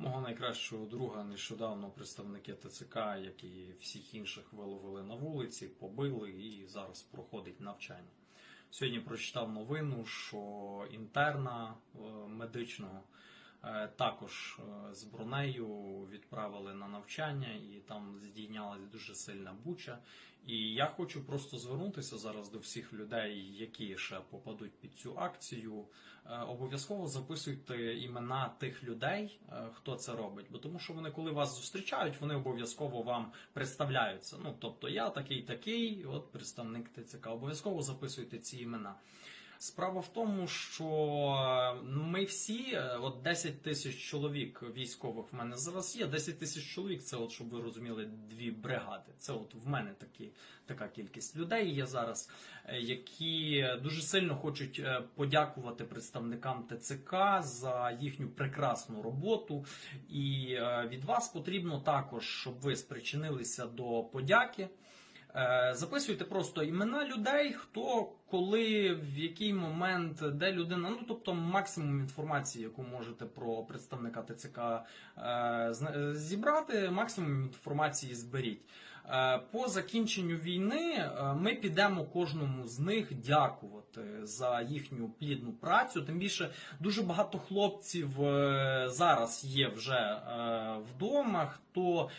Мого найкращого друга нещодавно представники ТЦК, як і всіх інших, виловили на вулиці, побили і зараз проходить навчання. Сьогодні прочитав новину, що інтерна е, медичного також е, з бронею відправили на навчання, і там здійнялась дуже сильна буча. І я хочу просто звернутися зараз до всіх людей, які ще попадуть під цю акцію. Е, Обов'язково записуйте імена тих людей, е, хто це робить, бо тому що вони, коли вас зустрічають, вони обов'язково вам представляються. Ну тобто я такий такий, от представник ТЦК. Обов'язково записуйте ці імена. Справа в тому, що е, ми всі, е, от 10 тисяч чоловік військових в мене зараз є. 10 тисяч чоловік це, от, щоб ви розуміли, дві бригади. Це от в мене такі, така кількість людей є зараз, е, які дуже сильно хочуть е, подякувати представникам ТЦК за їхню прекрасну роботу. І від вас потрібно також, щоб ви спричинилися до подяки. Е, Записуйте просто імена людей, хто, коли, в який момент, де людина. Ну тобто максимум інформації, яку можете про представника ТЦК е, зібрати, максимум інформації зберіть. Е, По закінченню війни е, ми підемо кожному з них дякувати за їхню плідну працю. Тим більше дуже багато хлопців е, зараз є вже вдома, хто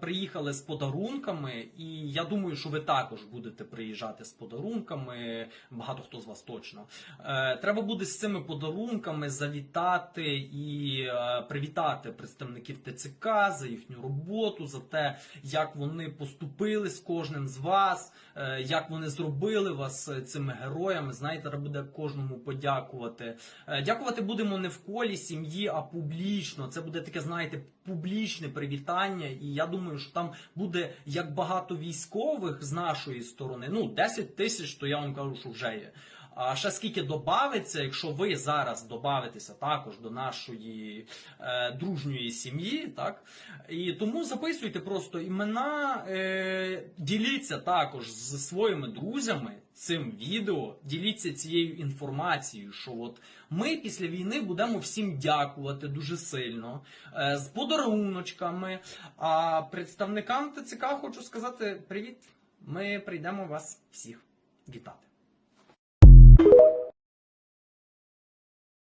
приїхали з подарунками, і я думаю, що ви також будете приїжджати з подарунками. Багато хто з вас точно. Треба буде з цими подарунками завітати і привітати представників ТЦК за їхню роботу, за те, як вони поступили з кожним з вас, е, як вони зробили вас е, цими героями. Знаєте, буде кожному подякувати. Е, Дякувати будемо не в колі сім'ї, а публічно. Це буде таке, знаєте, публічне привітання. І я думаю, що там буде як багато військових з нашої сторони. Ну, 10 тисяч, то я вам кажу, що вже є. А ще скільки додається, якщо ви зараз додавитеся також до нашої е, дружньої сім'ї, так і тому записуйте просто імена, е, діліться також з своїми друзями цим відео, діліться цією інформацією, що от ми після війни будемо всім дякувати дуже сильно е, з подаруночками. А представникам ТЦК хочу сказати привіт. Ми прийдемо вас всіх вітати.